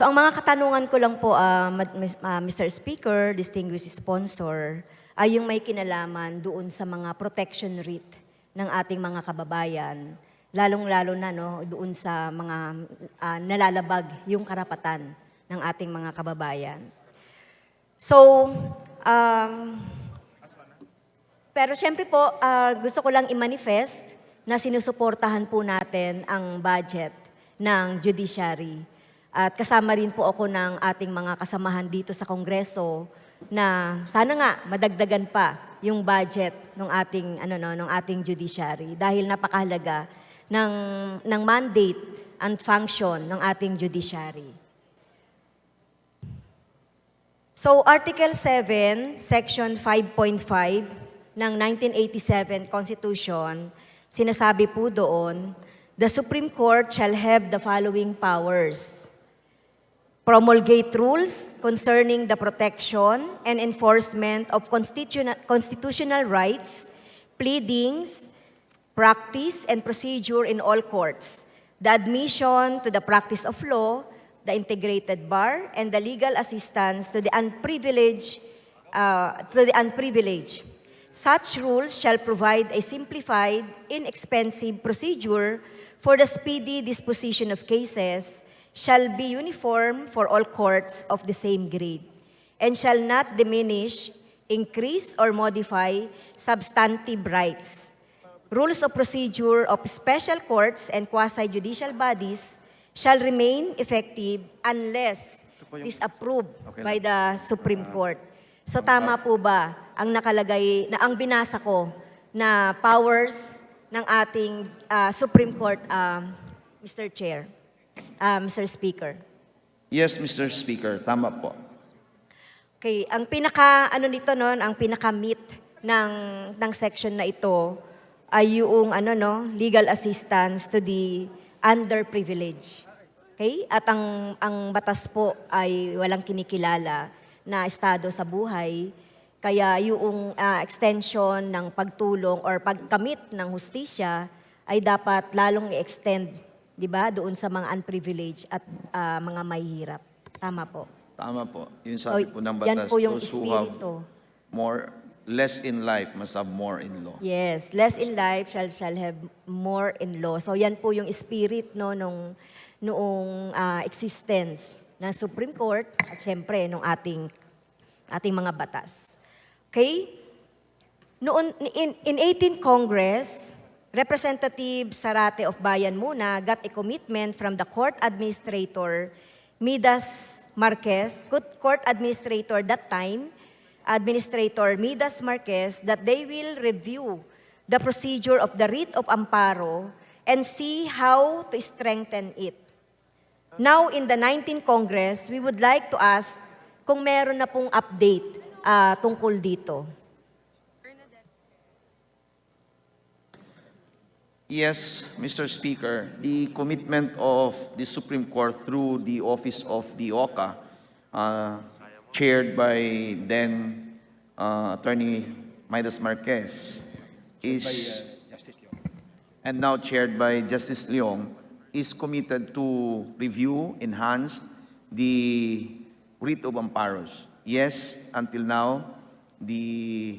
So ang mga katanungan ko lang po, ah, Mis- ah, Mr. Speaker, distinguished sponsor, ay yung may kinalaman doon sa mga protection rate ng ating mga kababayan, lalong-lalo na no, doon sa mga ah, nalalabag yung karapatan ng ating mga kababayan. So, um, pero syempre po, ah, gusto ko lang i-manifest na sinusuportahan po natin ang budget ng judiciary. At kasama rin po ako ng ating mga kasamahan dito sa Kongreso na sana nga madagdagan pa yung budget ng ating ano no ng ating judiciary dahil napakahalaga ng ng mandate and function ng ating judiciary. So Article 7, Section 5.5 ng 1987 Constitution, sinasabi po doon, the Supreme Court shall have the following powers. Promulgate rules concerning the protection and enforcement of constitutional, rights, pleadings, practice, and procedure in all courts, the admission to the practice of law, the integrated bar, and the legal assistance to the unprivileged, uh, to the unprivileged. Such rules shall provide a simplified, inexpensive procedure for the speedy disposition of cases, shall be uniform for all courts of the same grade, and shall not diminish, increase, or modify substantive rights. Rules of procedure of special courts and quasi-judicial bodies shall remain effective unless disapproved Okay by the Supreme Court. So tama po ba ang nakalagay na ang binasa ko na powers ng ating ah, Supreme Court, um, Mr. Chair, ah, Mr. Speaker? Yes, Mr. Speaker, tama po. Okay, ang pinaka ano nito noon, ang pinaka meat ng ng section na ito ay yung ano no, legal assistance to the underprivileged. Okay? At ang ang batas po ay walang kinikilala na estado sa buhay. Kaya yung ah, extension ng pagtulong or pagkamit ng hustisya ay dapat lalong i-extend, 'di ba, doon sa mga unprivileged at ah, mga mahihirap. Tama po. Tama po. Yun sabi So, po ng yan batas, po yung those who have more, less in life must have more in law. Yes, less in life shall shall have more in law. So yan po yung spirit no nung noong ah, existence ng Supreme Court at syempre nung ating ating mga batas. Okay? Noon in, in 18 Congress, Representative Sarate of Bayan Muna got a commitment from the court administrator Midas Marquez, court administrator that time, Administrator Midas Marquez, that they will review the procedure of the writ of amparo and see how to strengthen it. Now, in the 19th Congress, we would like to ask kung meron na pong update ah, tungkol dito. Yes, Mr. Speaker, the commitment of the Supreme Court through the Office of the OCA, uh, chaired by then uh, Attorney Midas Marquez, is, and now chaired by Justice Leong, is committed to review, enhance the writ of amparos. Yes, until now, the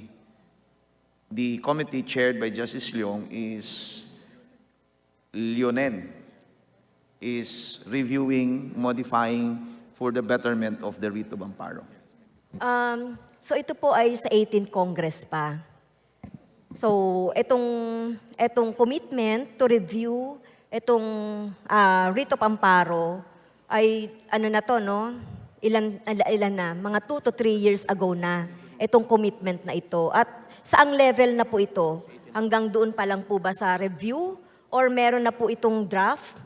the committee chaired by Justice Leong is Leonen is reviewing, modifying for the betterment of the writ of amparo. Um, so ito po ay sa 18th Congress pa. So itong itong commitment to review itong ah, writ of amparo ay ano na to no? Ilan ilan na? Mga 2 to 3 years ago na itong commitment na ito. At saang level na po ito? Hanggang doon pa lang po ba sa review or meron na po itong draft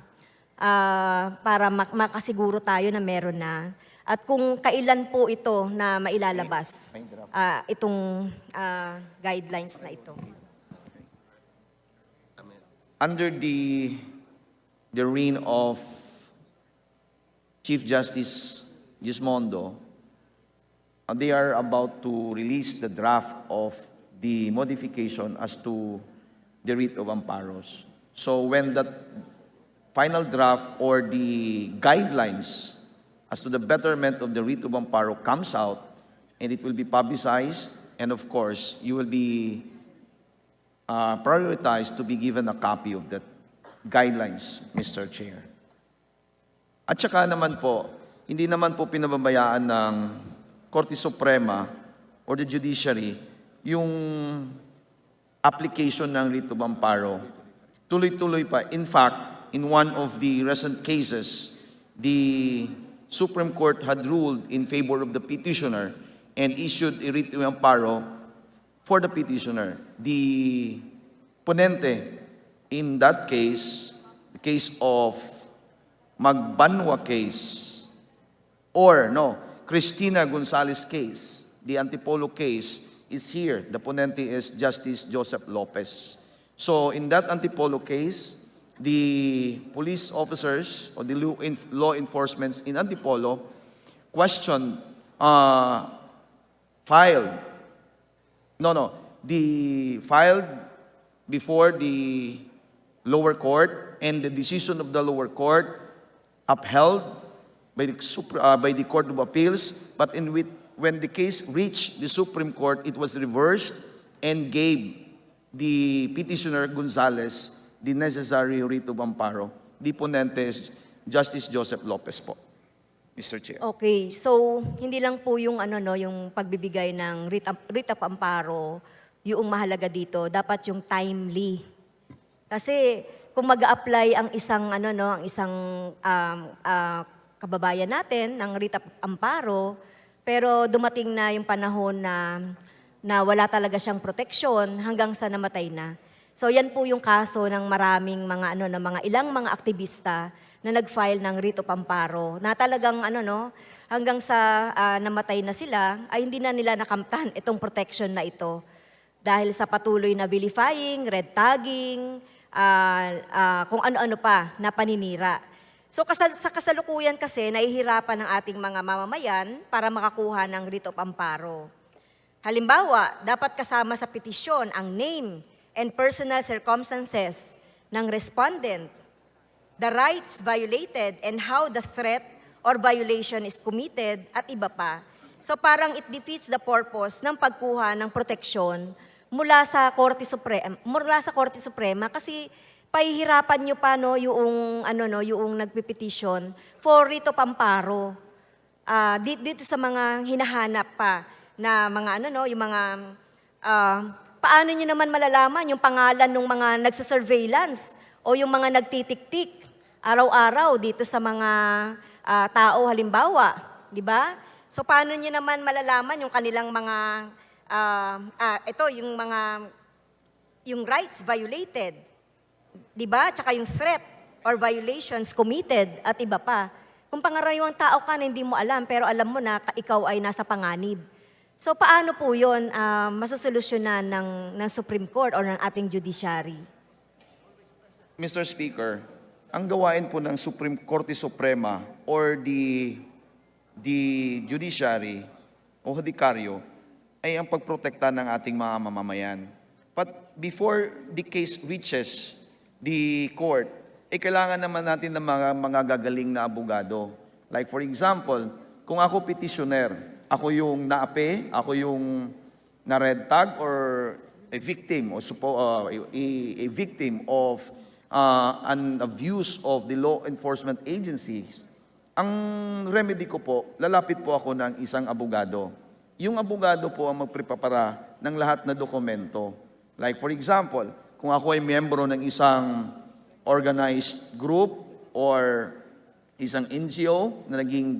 ah, para mak- makasiguro tayo na meron na. At kung kailan po ito na mailalabas, ah, itong ah, guidelines na ito. Under the, the reign of Chief Justice Gismondo, uh, they are about to release the draft of the modification as to the writ of amparos. So when that final draft or the guidelines as to the betterment of the writ of amparo comes out, and it will be publicized, and of course, you will be uh, prioritized to be given a copy of that guidelines, Mr. Chair. At saka naman po, hindi naman po pinababayaan ng Korte Suprema or the judiciary yung application ng writ of amparo. Tuloy-tuloy pa. In fact, in one of the recent cases, the Supreme Court had ruled in favor of the petitioner and issued a writ of amparo for the petitioner. The ponente in that case, the case of Magbanwa case, or no, Cristina Gonzalez case, the Antipolo case is here. The ponente is Justice Joseph Lopez. So in that Antipolo case, the police officers or the law enf- law enforcement in Antipolo questioned, uh, filed no, no. The filed before the lower court and the decision of the lower court upheld by the, uh, by the Court of Appeals, but in with, when the case reached the Supreme Court, it was reversed and gave the petitioner Gonzales the necessary writ of amparo. The ponente Justice Joseph Lopez po, Mr. Chair. Okay, so hindi lang po yung ano no, yung pagbibigay ng writ, writ of amparo, yung mahalaga dito, dapat yung timely. Kasi kung mag-apply ang isang ano no, ang isang um, ah, kababayan natin ng writ of amparo, pero dumating na yung panahon na na wala talaga siyang proteksyon hanggang sa namatay na. So yan po yung kaso ng maraming mga ano na mga ilang mga aktivista na nag-file ng writ of amparo na talagang ano no hanggang sa ah, namatay na sila ay hindi na nila nakamtan itong protection na ito dahil sa patuloy na vilifying, red tagging, ah, ah, kung ano-ano pa na paninira. So kasal- sa kasalukuyan kasi nahihirapan ng ating mga mamamayan para makakuha ng writ of amparo. Halimbawa, dapat kasama sa petisyon ang name and personal circumstances ng respondent, the rights violated and how the threat or violation is committed at iba pa. So parang it defeats the purpose ng pagkuha ng proteksyon mula sa Korte Suprema, mula sa Korte Suprema kasi pahihirapan niyo pa no yung ano no yung nagpipetisyon for rito pamparo. Di- dito sa mga hinahanap pa na mga ano no, yung mga ah, paano niyo naman malalaman yung pangalan ng mga nagsa-surveillance o yung mga nagtitik-tik araw-araw dito sa mga ah, tao halimbawa, di ba? So paano niyo naman malalaman yung kanilang mga ah, ah, ito yung mga yung rights violated, di ba? Tsaka yung threat or violations committed at iba pa. Kung pangaraniwang tao ka na hindi mo alam, pero alam mo na ka- ikaw ay nasa panganib. So paano po yun ah, masusolusyonan ng, ng Supreme Court or ng ating judiciary? Mr. Speaker, ang gawain po ng Supreme Korte Suprema or the the judiciary o hudikaryo ay ang pagprotekta ng ating mga mamamayan. But before the case reaches the court, eh kailangan naman natin ng mga, mga gagaling na abogado. Like for example, kung ako petitioner, ako yung naape, ako yung na red tag or a victim or suppo, uh, a, a victim of uh, an abuse of the law enforcement agencies, ang remedy ko po, lalapit po ako ng isang abogado. Yung abogado po ang magprepara ng lahat na dokumento. Like for example, kung ako ay miyembro ng isang organized group or isang NGO na naging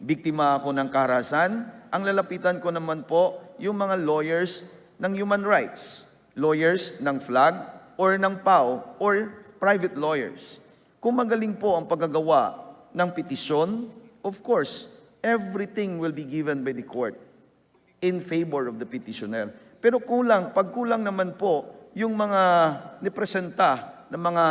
biktima ako ng karahasan, ang lalapitan ko naman po yung mga lawyers ng human rights, lawyers ng FLAG or ng PAO or private lawyers. Kung magaling po ang paggagawa ng petisyon, of course, everything will be given by the court in favor of the petitioner. Pero kulang, pag kulang naman po yung mga nipresenta ng mga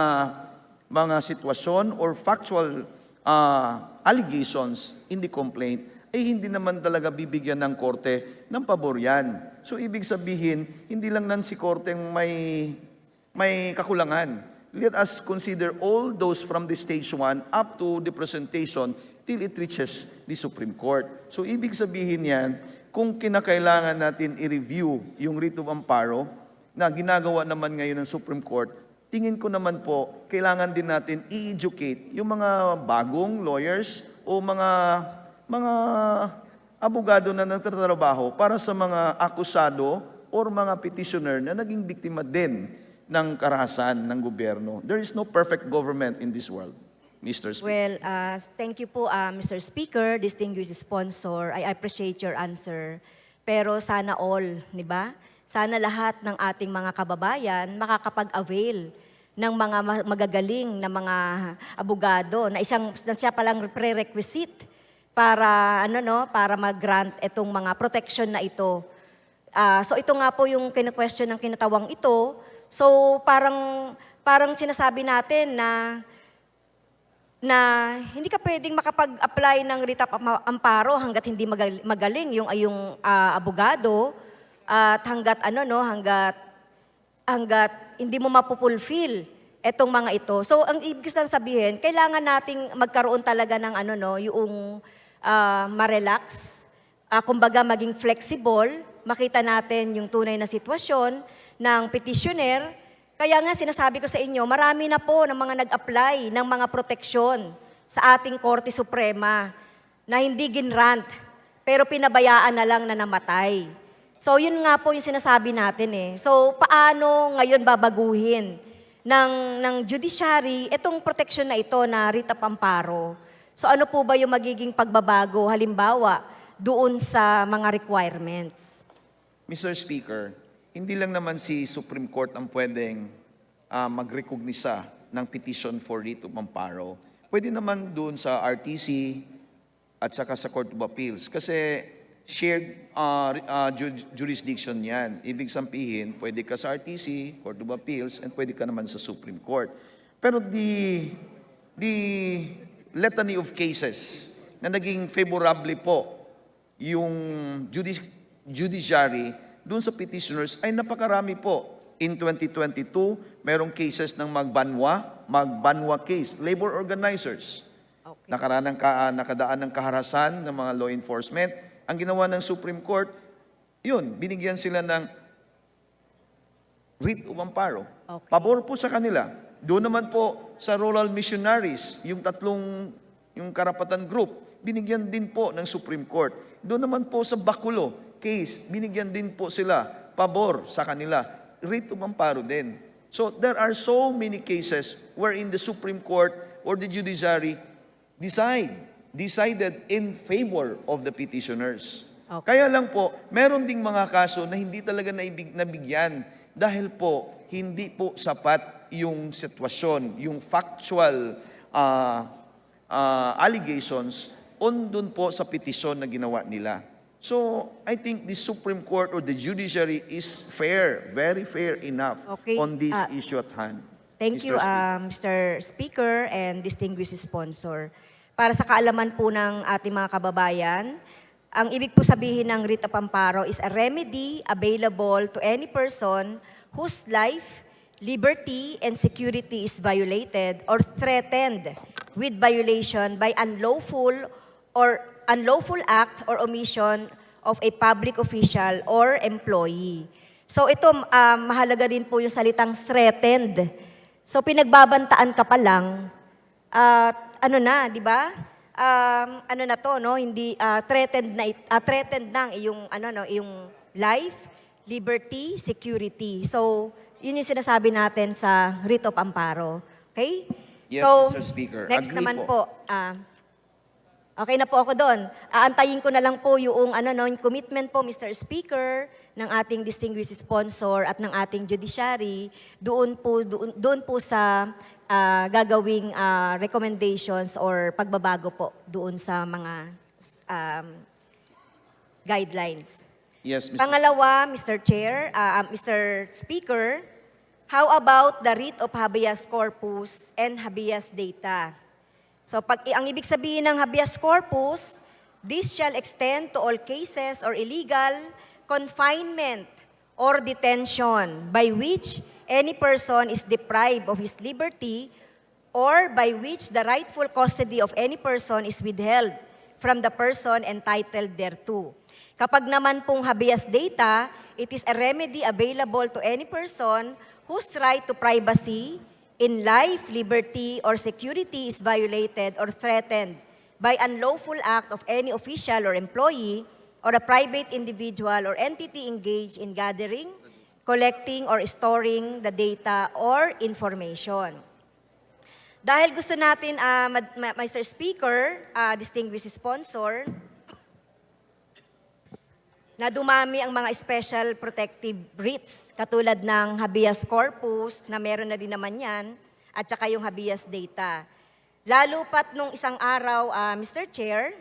mga sitwasyon or factual ah, allegations in the complaint, ay hindi naman talaga bibigyan ng korte ng pabor yan. So ibig sabihin, hindi lang nan si korte ang may, may kakulangan. Let us consider all those from the stage 1 up to the presentation till it reaches the Supreme Court. So ibig sabihin yan, kung kinakailangan natin i-review yung writ of amparo na ginagawa naman ngayon ng Supreme Court, tingin ko naman po, kailangan din natin i-educate yung mga bagong lawyers o mga mga abogado na nagtatrabaho para sa mga akusado or mga petitioner na naging biktima din ng karahasan ng gobyerno. There is no perfect government in this world, Mr. Speaker. Well, uh, thank you po, uh, Mr. Speaker, distinguished sponsor. I appreciate your answer. Pero sana all, di ba? Sana lahat ng ating mga kababayan makakapag-avail ng mga ma- magagaling na mga abogado na isang na siya palang prerequisite para ano no, para mag-grant itong mga protection na ito. Ah, so ito nga po yung kina-question ng kinatawang ito. So parang parang sinasabi natin na na hindi ka pwedeng makapag-apply ng writ of amparo hanggat hindi magal- magaling yung yung ah, abogado at hanggat ano no hanggat hanggat hindi mo mapupulfill etong mga ito. So ang ibig lang sabihin, kailangan nating magkaroon talaga ng ano no, yung ah, ma-relax, ah, kumbaga maging flexible, makita natin yung tunay na sitwasyon ng petitioner. Kaya nga sinasabi ko sa inyo, marami na po ng mga nag-apply ng mga proteksyon sa ating Korte Suprema na hindi ginrant, pero pinabayaan na lang na namatay. So yun nga po yung sinasabi natin eh. So paano ngayon babaguhin ng, ng judiciary itong protection na ito na writ of amparo? So ano po ba yung magiging pagbabago halimbawa doon sa mga requirements? Mr. Speaker, hindi lang naman si Supreme Court ang pwedeng uh, magrekognisa ng petition for writ of amparo. Pwede naman doon sa RTC at saka sa Court of Appeals kasi shared uh, uh, ju- jurisdiction yan. Ibig sabihin, pwede ka sa RTC, Court of Appeals, and pwede ka naman sa Supreme Court. Pero the, the litany of cases na naging favorably po yung judici- judiciary doon sa petitioners ay napakarami po. In 2022, merong cases ng magbanwa, magbanwa case, labor organizers. Okay. Nakaraan ng ka, nakadaan ng kaharasan ng mga law enforcement. Ang ginawa ng Supreme Court, yun, binigyan sila ng writ of amparo. Okay. Pabor po sa kanila. Doon naman po sa rural missionaries, yung tatlong, yung karapatan group, binigyan din po ng Supreme Court. Doon naman po sa Bakulo case, binigyan din po sila pabor sa kanila. Writ of amparo din. So there are so many cases wherein the Supreme Court or the judiciary decide, decided in favor of the petitioners. Okay. Kaya lang po, meron ding mga kaso na hindi talaga naibig, nabigyan dahil po hindi po sapat yung sitwasyon, yung factual ah, ah, allegations on dun po sa petisyon na ginawa nila. So, I think the Supreme Court or the judiciary is fair, very fair enough Okay, on this ah, issue at hand. Thank Mr. you, Speaker. uh, Mr. Speaker and distinguished sponsor. Para sa kaalaman po ng ating mga kababayan, ang ibig po sabihin ng writ of amparo is a remedy available to any person whose life, liberty, and security is violated or threatened with violation by unlawful or unlawful act or omission of a public official or employee. So ito, ah, mahalaga din po yung salitang threatened. So pinagbabantaan ka pa lang, at ano na, di ba? Um, ano na to, no? Hindi ah, threatened na ah, threatened nang iyong ano no, iyong life, liberty, security. So, yun yung sinasabi natin sa writ of amparo. Okay? Yes, so, Mr. Speaker. Next Agree naman po. po, ah, Okay na po ako doon. Aantayin ko na lang po yung ano no, yung commitment po Mr. Speaker ng ating distinguished sponsor at ng ating judiciary doon po doon, doon po sa ah, gagawing ah, recommendations or pagbabago po doon sa mga um, guidelines. Yes, Mr. Pangalawa, Mr. Chair, ah, ah, Mr. Speaker, how about the writ of habeas corpus and habeas data? So pag ang ibig sabihin ng habeas corpus, this shall extend to all cases or illegal confinement or detention by which any person is deprived of his liberty or by which the rightful custody of any person is withheld from the person entitled thereto. Kapag naman pong habeas data, it is a remedy available to any person whose right to privacy in life, liberty, or security is violated or threatened by unlawful act of any official or employee or a private individual or entity engaged in gathering, collecting, or storing the data or information. Dahil gusto natin, ah, Mad- Ma- Mr. Speaker, ah, distinguished sponsor, na dumami ang mga special protective writs, katulad ng habeas corpus, na meron na din naman yan, at saka yung habeas data. Lalo pat nung isang araw, ah, Mr. Chair,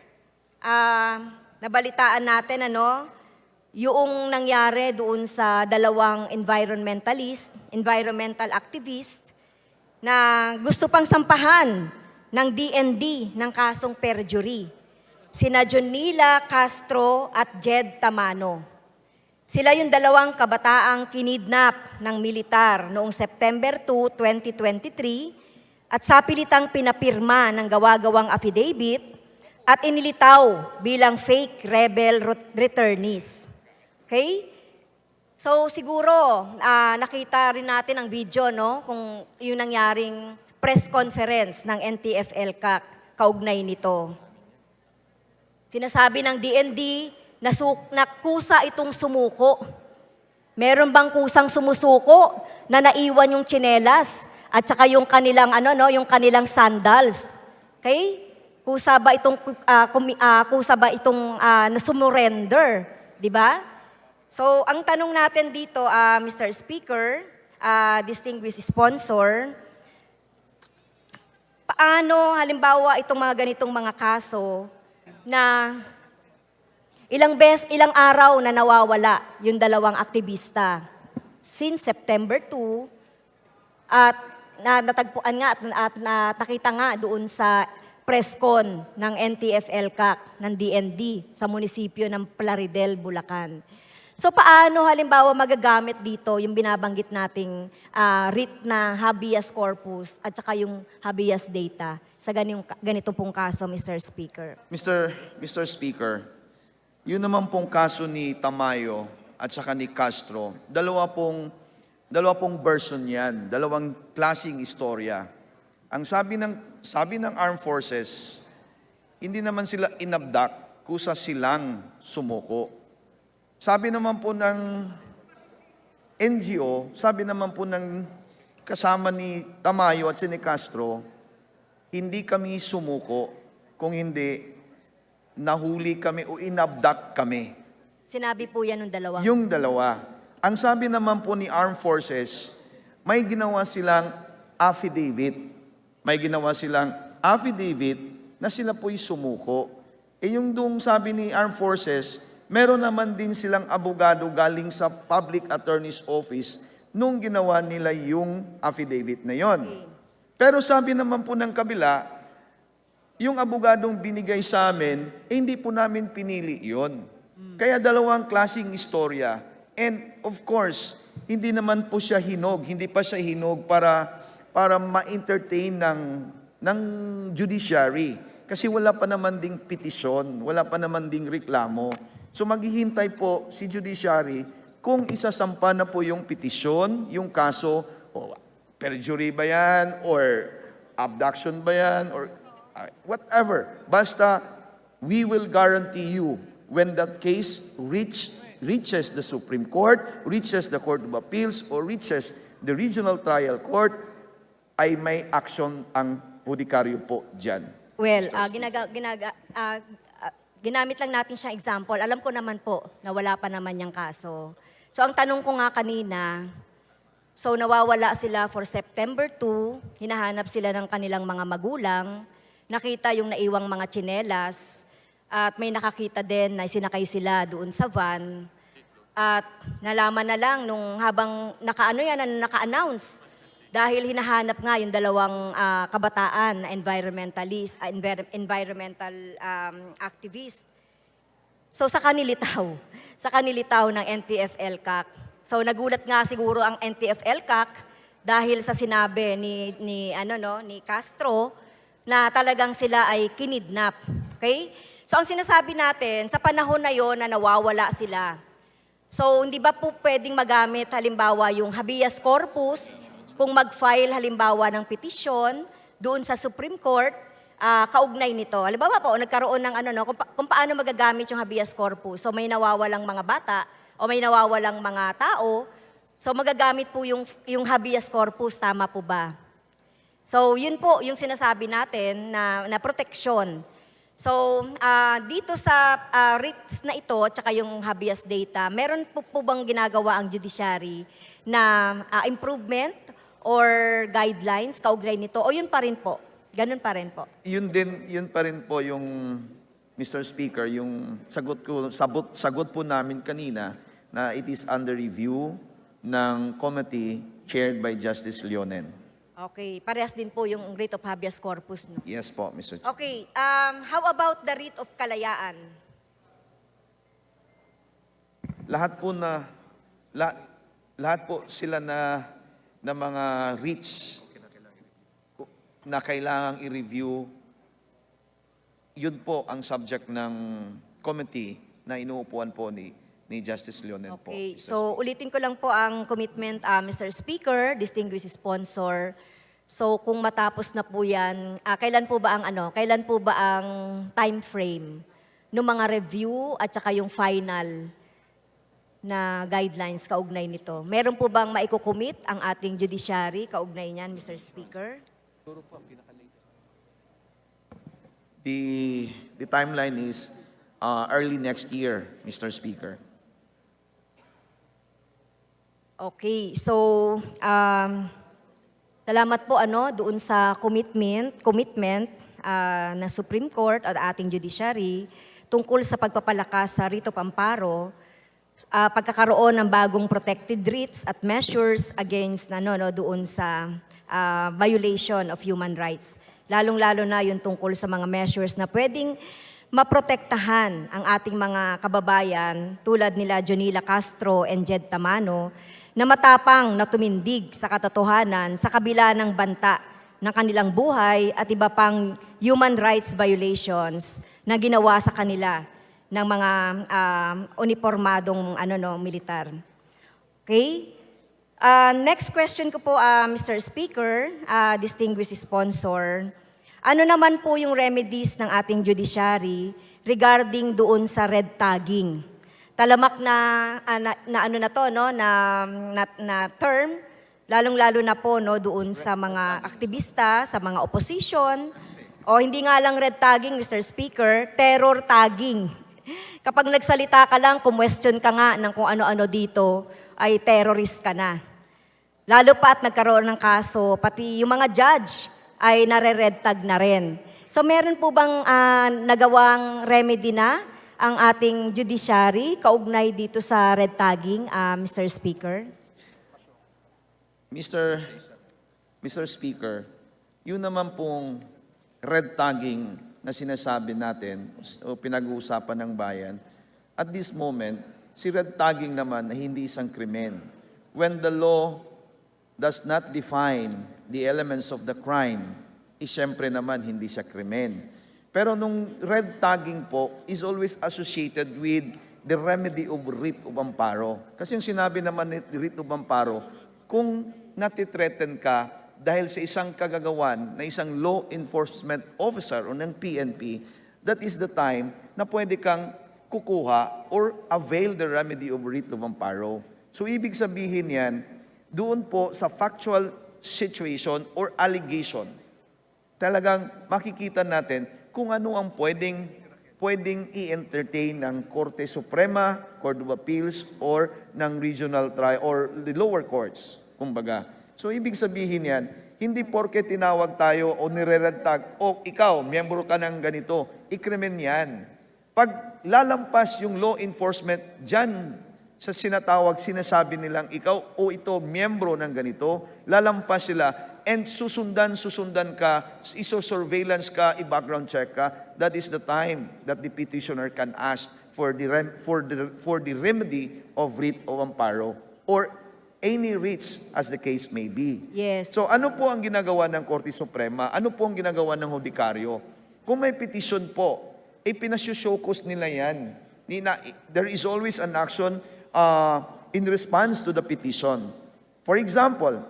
ah, nabalitaan natin ano, yung nangyari doon sa dalawang environmentalist, environmental activist, na gusto pang sampahan ng DND ng kasong perjury. Sina Jonila Castro at Jed Tamano. Sila yung dalawang kabataang kinidnap ng militar noong September 2, 2023 at sa pilitang pinapirma ng gawa-gawang affidavit at inilitaw bilang fake rebel returnees. Okay? So siguro ah, nakita rin natin ang video no kung yung nangyaring press conference ng NTF-ELCAC kaugnay nito. Sinasabi ng DND na su- na kusa itong sumuko. Meron bang kusang sumusuko na naiwan yung tsinelas at saka yung kanilang ano no, yung kanilang sandals. Okay? Kusa ba itong ah, kumi- ah, kusa ba itong ah, na sumurrender, 'di ba? So, ang tanong natin dito, ah, Mr. Speaker, ah, distinguished sponsor, paano halimbawa itong mga ganitong mga kaso na ilang bes, ilang araw na nawawala yung dalawang aktivista since September 2 at na, natagpuan nga at, at natakita nga doon sa presscon ng NTF-ELCAC ng DND sa munisipyo ng Plaridel, Bulacan. So paano halimbawa magagamit dito yung binabanggit nating ah, writ na habeas corpus at saka yung habeas data sa ganitong, ganito pong kaso, Mr. Speaker? Mr. Mr. Speaker, yun naman pong kaso ni Tamayo at saka ni Castro, dalawa pong, dalawa pong version yan, dalawang klaseng istorya. Ang sabi ng, sabi ng Armed Forces, hindi naman sila inabdak kusa silang sumuko. Sabi naman po ng NGO, sabi naman po ng kasama ni Tamayo at si ni Castro, hindi kami sumuko kung hindi nahuli kami o inabdak kami. Sinabi po yan ng dalawa. Yung dalawa. Ang sabi naman po ni Armed Forces, may ginawa silang affidavit. May ginawa silang affidavit na sila po'y sumuko. E yung doong sabi ni Armed Forces, meron naman din silang abogado galing sa Public Attorney's Office nung ginawa nila yung affidavit na yon. Pero sabi naman po ng kabila, yung abogadong binigay sa amin, eh, hindi po namin pinili yon. Kaya dalawang klasing istorya. And of course, hindi naman po siya hinog, hindi pa siya hinog para para ma-entertain ng ng judiciary kasi wala pa naman ding petisyon, wala pa naman ding reklamo. So maghihintay po si judiciary kung isasampa na po yung petisyon, yung kaso, o perjury ba yan, or abduction ba yan, or uh, whatever. Basta, we will guarantee you when that case reach, reaches the Supreme Court, reaches the Court of Appeals, or reaches the Regional Trial Court, ay may action ang hudikaryo po dyan. Well, Speaker. ginaga, ginaga, ah, ginamit lang natin siyang example. Alam ko naman po na wala pa naman yung kaso. So ang tanong ko nga kanina, so nawawala sila for September 2, hinahanap sila ng kanilang mga magulang, nakita yung naiwang mga tsinelas, at may nakakita din na sinakay sila doon sa van. At nalaman na lang nung habang nakaano yan, na naka-announce, dahil hinahanap nga yung dalawang ah, kabataan na environmentalist, ah, envir- environmental um, activist. So sa kanilitaw, sa kanilitaw ng NTF-ELCAC. So nagulat nga siguro ang NTF-ELCAC dahil sa sinabi ni ni ano no ni Castro na talagang sila ay kinidnap. Okay? So ang sinasabi natin sa panahon na 'yon na nawawala sila. So hindi ba po pwedeng magamit halimbawa yung habeas corpus kung mag-file halimbawa ng petisyon doon sa Supreme Court ah, kaugnay nito. Halimbawa po, nagkaroon ng ano no, kung, pa- kung paano magagamit yung habeas corpus. So may nawawalang mga bata o may nawawalang mga tao. So magagamit po yung yung habeas corpus, tama po ba? So yun po yung sinasabi natin na na proteksyon. So ah, dito sa ah, RITs na ito tsaka yung habeas data, meron po, po bang ginagawa ang judiciary na ah, improvement or guidelines kaugnay nito o yun pa rin po? Ganun pa rin po. Yun din, yun pa rin po yung, Mr. Speaker, yung sagot ko, sabot, sagot po namin kanina na it is under review ng committee chaired by Justice Leonen. Okay, parehas din po yung writ of habeas corpus. No? Yes po, Mr. Chair. Okay, um, how about the writ of kalayaan? Lahat po na, la, lahat po sila na, na mga reach na kailangang i-review, yun po ang subject ng committee na inuupuan po ni, ni Justice Leonen po. Okay, so ulitin ko lang po ang commitment, ah, Mr. Speaker, distinguished sponsor. So kung matapos na po yan, ah, kailan po ba ang ano, kailan po ba ang time frame ng mga review at saka yung final na guidelines kaugnay nito? Meron po bang maiko-commit ang ating judiciary kaugnay niyan, Mr. Speaker? The, the timeline is uh, early next year, Mr. Speaker. Okay, so um, salamat po ano doon sa commitment, commitment ah, na Supreme Court at ating judiciary tungkol sa pagpapalakas sa rito pamparo, ah, pagkakaroon ng bagong protected writs at measures against ano no doon sa ah, violation of human rights. Lalong-lalo na yung tungkol sa mga measures na pwedeng maprotektahan ang ating mga kababayan tulad nila Jonila Castro and Jed Tamano na matapang na tumindig sa katotohanan sa kabila ng banta ng kanilang buhay at iba pang human rights violations na ginawa sa kanila ng mga um, uniformadong ano no militar. Okay? Uh, next question ko po, uh, Mr. Speaker, uh, distinguished sponsor. Ano naman po yung remedies ng ating judiciary regarding doon sa red tagging? Talamak na, ah, na, na ano na to, no, na, na, na term, lalong-lalo na po no, doon sa mga aktivista, sa mga opposition, o hindi nga lang red tagging, Mr. Speaker, terror tagging. Kapag nagsalita ka lang, kumwestiyon ka nga ng kung ano-ano dito, ay terrorist ka na. Lalo pa at nagkaroon ng kaso, pati yung mga judge ay nare-red tag na rin. So meron po bang ah, nagawang remedy na ang ating judiciary kaugnay dito sa red tagging, ah, Mr. Speaker? Mr. Mr. Speaker, yun naman pong red tagging na sinasabi natin o pinag-uusapan ng bayan, at this moment, si red tagging naman na hindi isang krimen. When the law does not define the elements of the crime, is syempre naman hindi siya krimen. Pero nung red tagging po is always associated with the remedy of writ of amparo. Kasi yung sinabi naman ni writ of amparo, kung natitreaten ka dahil sa isang kagagawan na isang law enforcement officer o ng PNP, that is the time na pwede kang kukuha or avail the remedy of writ of amparo. So ibig sabihin yan, doon po sa factual situation or allegation, talagang makikita natin kung ano ang pwedeng pwedeng i-entertain ng Korte Suprema, Court of Appeals, or ng regional trial, or the lower courts, kumbaga. So, ibig sabihin yan, hindi porke tinawag tayo o nire-redtag, o ikaw, miyembro ka ng ganito, ikrimen yan. Pag lalampas yung law enforcement dyan sa sinatawag, sinasabi nilang ikaw o ito, miyembro ng ganito, lalampas sila and susundan, susundan ka, iso-surveillance ka, i-background check ka, that is the time that the petitioner can ask for the, rem- for the, for the remedy of writ of amparo or any writs as the case may be. Yes. So ano po ang ginagawa ng Korte Suprema? Ano po ang ginagawa ng Hudikaryo? Kung may petition po, eh pinasushowcase nila yan. There is always an action uh, in response to the petition. For example,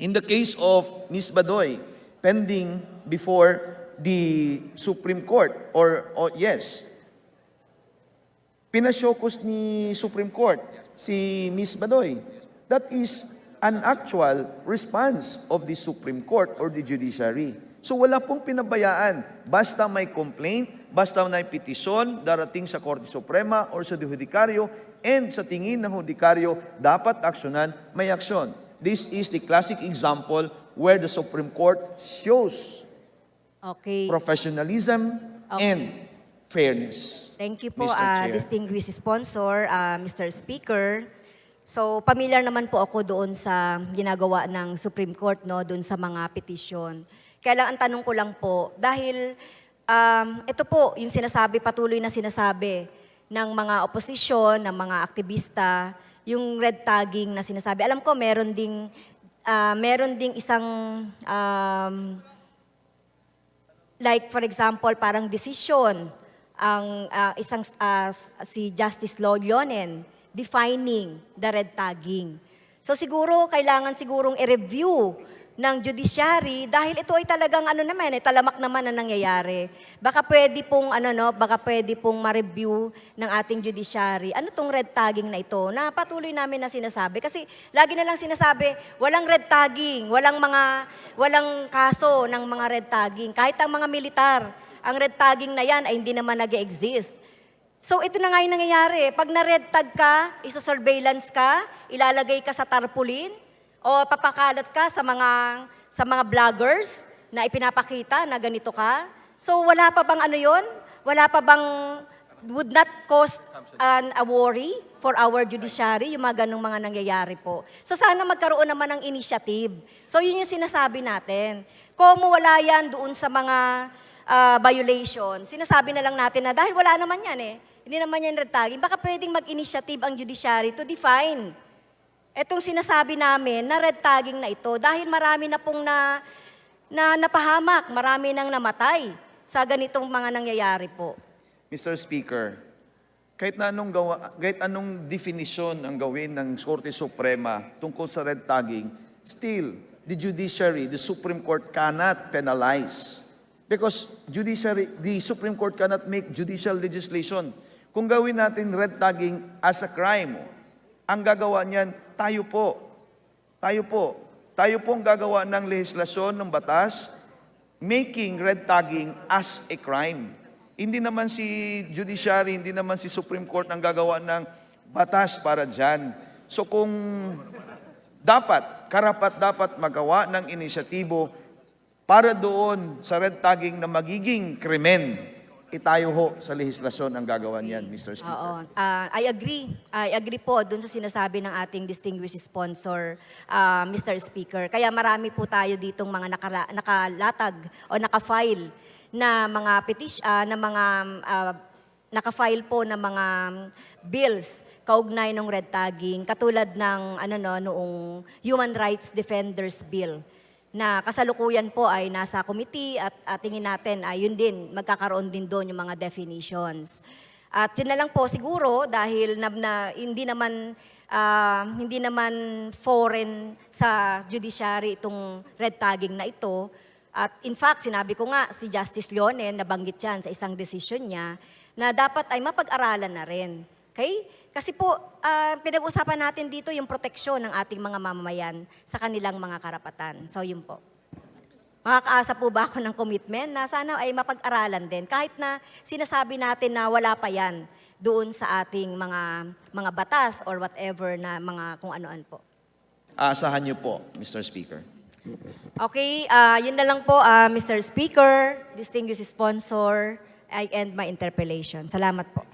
in the case of Ms. Badoy, pending before the Supreme Court, or, or yes, pinashokos ni Supreme Court si Ms. Badoy. That is an actual response of the Supreme Court or the judiciary. So wala pong pinabayaan. Basta may complaint, basta may petisyon darating sa Korte Suprema or sa Judikario, and sa tingin ng Judikario, dapat aksyonan, may aksyon. This is the classic example where the Supreme Court shows Okay. professionalism Okay. and fairness. Thank you po, Chair. distinguished sponsor, ah, Mr. Speaker. So, familiar naman po ako doon sa ginagawa ng Supreme Court, no, doon sa mga petisyon. Kaya lang, ang tanong ko lang po, dahil um, ito po, yung sinasabi, patuloy na sinasabi ng mga oposisyon, ng mga aktivista, yung red tagging na sinasabi. Alam ko, meron ding, ah, meron ding isang um, like for example, parang desisyon ang ah, isang ah, si Justice Law Leonen defining the red tagging. So siguro kailangan sigurong i-review ng judiciary dahil ito ay talagang ano naman eh talamak naman na nangyayari. Baka pwede pong ano no, baka pwede pong ma-review ng ating judiciary. Ano tong red tagging na ito? Na patuloy namin na sinasabi kasi lagi na lang sinasabi, walang red tagging, walang mga walang kaso ng mga red tagging. Kahit ang mga militar, ang red tagging na yan ay hindi naman nag-exist. So ito na nga yung nangyayari. Pag na-red tag ka, iso-surveillance ka, ilalagay ka sa tarpaulin, o papakalat ka sa mga sa mga vloggers na ipinapakita na ganito ka. So wala pa bang ano yon? Wala pa bang would not cause an, a worry for our judiciary, yung mga ganong mga nangyayari po. So sana magkaroon naman ng initiative. So yun yung sinasabi natin. Kung wala yan doon sa mga ah, violation, sinasabi na lang natin na dahil wala naman yan eh, hindi naman yan red tagging, baka pwedeng mag-initiative ang judiciary to define Etong sinasabi namin na red tagging na ito dahil marami na pong na, na napahamak, marami nang namatay sa ganitong mga nangyayari po. Mr. Speaker, kahit na anong, gawa, kahit anong definition ang gawin ng Korte Suprema tungkol sa red tagging, still, the judiciary, the Supreme Court cannot penalize. Because judiciary, the Supreme Court cannot make judicial legislation. Kung gawin natin red tagging as a crime, ang gagawa niyan, tayo po. Tayo po. Tayo po ang gagawa ng legislasyon ng batas making red tagging as a crime. Hindi naman si judiciary, hindi naman si Supreme Court ang gagawa ng batas para dyan. So kung dapat, karapat dapat magawa ng inisyatibo para doon sa red tagging na magiging krimen, itayo ho sa legislasyon ang gagawa niyan, Mr. Speaker. Oo. Ah, I agree. I agree po dun sa sinasabi ng ating distinguished sponsor, ah, Mr. Speaker. Kaya marami po tayo ditong mga nakala- nakalatag o nakafile na mga petition, na mga ah, nakafile po na mga bills kaugnay ng red tagging katulad ng ano no noong Human Rights Defenders Bill na kasalukuyan po ay nasa committee at, at tingin natin ay yun din, magkakaroon din doon yung mga definitions. At yun na lang po siguro dahil na, na hindi naman ah, hindi naman foreign sa judiciary itong red tagging na ito. At in fact, sinabi ko nga si Justice Leonen, nabanggit yan sa isang decision niya, na dapat ay mapag-aralan na rin. Okay? Kasi po, ah, pinag-usapan natin dito yung proteksyon ng ating mga mamamayan sa kanilang mga karapatan. So, yun po. Makakaasa po ba ako ng commitment na sana ay mapag-aralan din kahit na sinasabi natin na wala pa yan doon sa ating mga mga batas or whatever na mga kung ano-ano po. Aasahan niyo po, Mr. Speaker. Okay, ah, yun na lang po, ah, Mr. Speaker, distinguished sponsor, I end my interpellation. Salamat po.